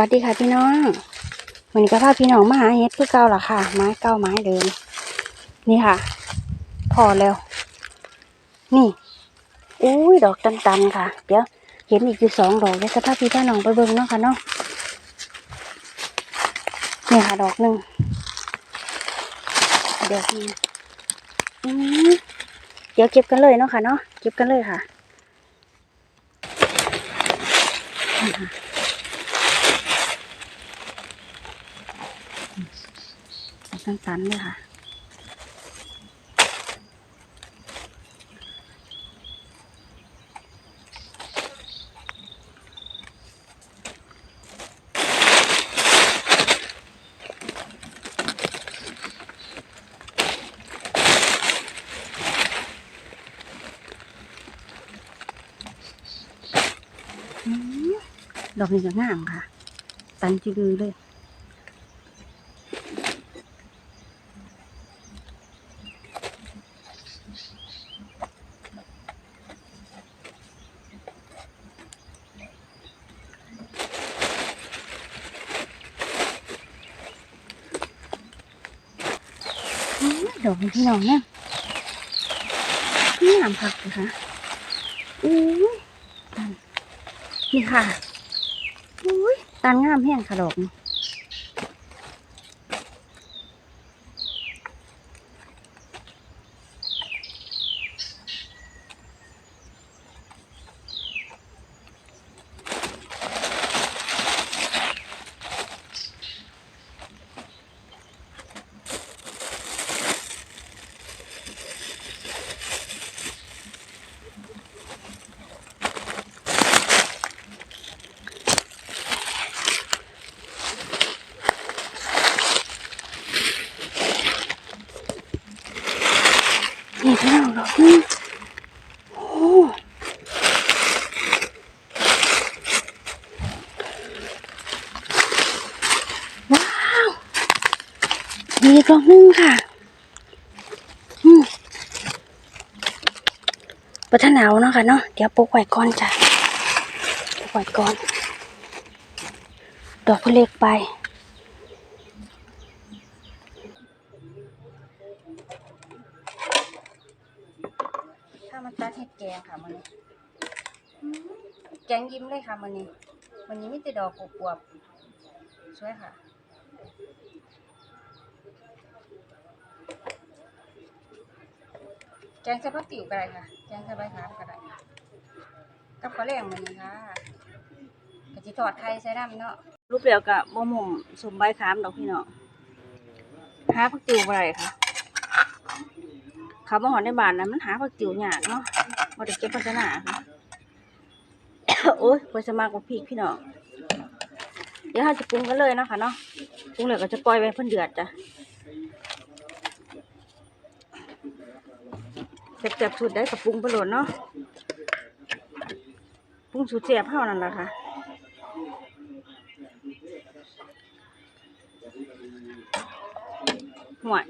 วัสดีค่ะพี่น้องวันนี้ก็พาพี่น้องมาหาเฮ็ดคือเก่าล่ะค่ะ ไม้เก่าไม้เดิม นี่ค่ะ พอแล้ว นี่ อุ้ยดอกตันๆค่ะ เดี๋ยวเห็นอีกอยู่สองดอกเดี๋ยวจะพาพี่พาน้องไปเบิ่งเนาะค่ะเนาะนี่ค่ะดอกหนึ่งดอกนึงอืมเดี๋ยวเก็บกันเลยเนาะค่ะเนาะ เก็บกันเลยค่ะนี่ค่ะ สั้นๆเลยค่ะ ดอกนี้ก็งามค่ะ ตันจือเลย ดอกนี้พี่น้องเนี่ยนี่งามผักเลยค่ะอุ้ยตันนี่ค่ะอุ้ยตันงามแห้งค่ะดอกนี่ นี่พี่น้องดอกนี้โอ้ว้าวมีอีกดอกนึงค่ะอืมปัทนาวเนาะค่ะเนาะเดี๋ยวปลูกไว้ก่อนจ้ะปลูกไว้ก่อน ดอกเล็กไป ถ้ามัน ตัดเห็ดแกงค่ะมันแกงยิ้มเลยค่ะมันนี้มันนี้มีแต่ดอกกวบๆสวยค่ะแกงใส่ผักติ๋วก็ได้ค่ะ แกงใส่ใบขามก็ได้กับข้าวแรงมันนี้ค่ะกะจิทอดไข่ใส่น้ำเนาะรูปเดียวกับบ่หม่มสมใบขามดอกพี่เนาะหาผักติ๋วบ่ได้ค่ะ เขามาหอนในบ้านนะมันหาผักติ๋วยากเนาะมาได้เก็บพัฒนาค่ะโอ้ยพอสมากกว่าพริกพี่น้องเดี๋ยวเราจะปรุงกันเลยนะค่ะเนาะปรุงเลยก็จะปล่อยไว้เพิ่นเดือดจ้ะเจ็บๆสุดได้กับปรุงไปหลดเนาะปรุงสูตรเสียบเท่านั้นแหละค่ะหวย